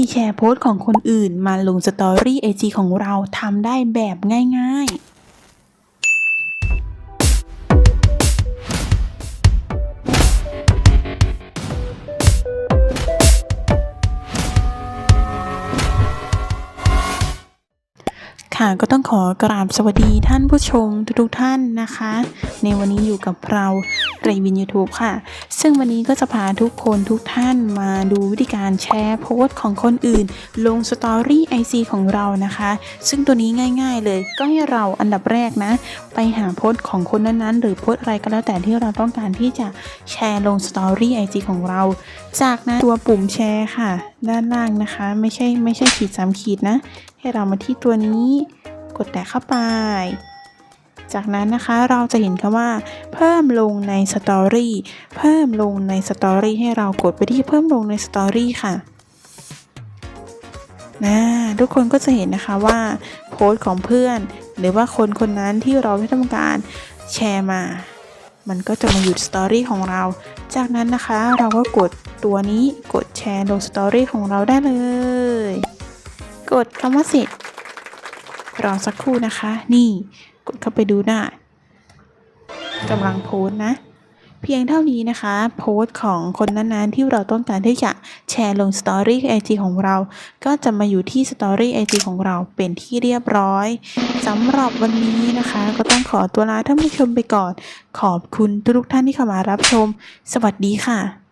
ธีแชร์โพสต์ของคนอื่นมาลงสตอรี่ไอจีของเราทำได้แบบง่ายๆ ค่ะก็ต้องขอกราบสวัสดีท่านผู้ชมทุกๆท่านนะคะ ในวันนี้อยู่กับเราไรวิน YouTube ค่ะ ซึ่งวันนี้ก็จะพาทุกคนทุกท่านมาดูวิธีการแชร์โพสต์ของคนอื่น ลงสตอรี่ไอของเรานะคะ ซึ่งตัวนี้ง่าย ๆเลยก็ให้เราอันดับแรกนะ หาโพสต์ของคนนั้นๆ หรือโพสต์อะไรก็แล้วแต่ที่เราต้องการที่จะแชร์ลงสตอรี่ IG ของเรา จากนั้นตัวปุ่มแชร์ค่ะ ด้านล่างนะคะ ไม่ใช่ไม่ใช่ขีดสามขีดนะ ให้เรามาที่ตัวนี้กดแตะเข้าไป จากนั้นนะคะเราจะเห็นคำว่า เพิ่มลงในสตอรี่เพิ่มลงในสตอรี่ให้เรากดไปที่เพิ่มลงในสตอรี่ค่ะนะทุกคนก็จะเห็นนะคะว่า โพสต์ของเพื่อน หรือว่าคนคนนั้นที่เราได้ทำการแชร์มา มันก็จะมาอยู่สตอรี่ของเรา จากนั้นนะคะเราก็กดตัวนี้กดแชร์ลงสตอรี่ของเราได้เลย กดคำว่าเสร็จรอสักครู่นะคะ นี่กดเข้าไปดูได้กำลังโพสต์นะ เพียงเท่านี้นะคะ โพสต์ของคนนั้นๆ ที่เราต้องการที่จะแชร์ลงสตอรี่ไอจีของเรา ก็จะมาอยู่ที่สตอรี่ไอจีของเราเป็นที่เรียบร้อยสำหรับวันนี้นะคะ ก็ต้องขอตัวลาท่านผู้ชมไปก่อน ขอบคุณทุกท่านที่เข้ามารับชม สวัสดีค่ะ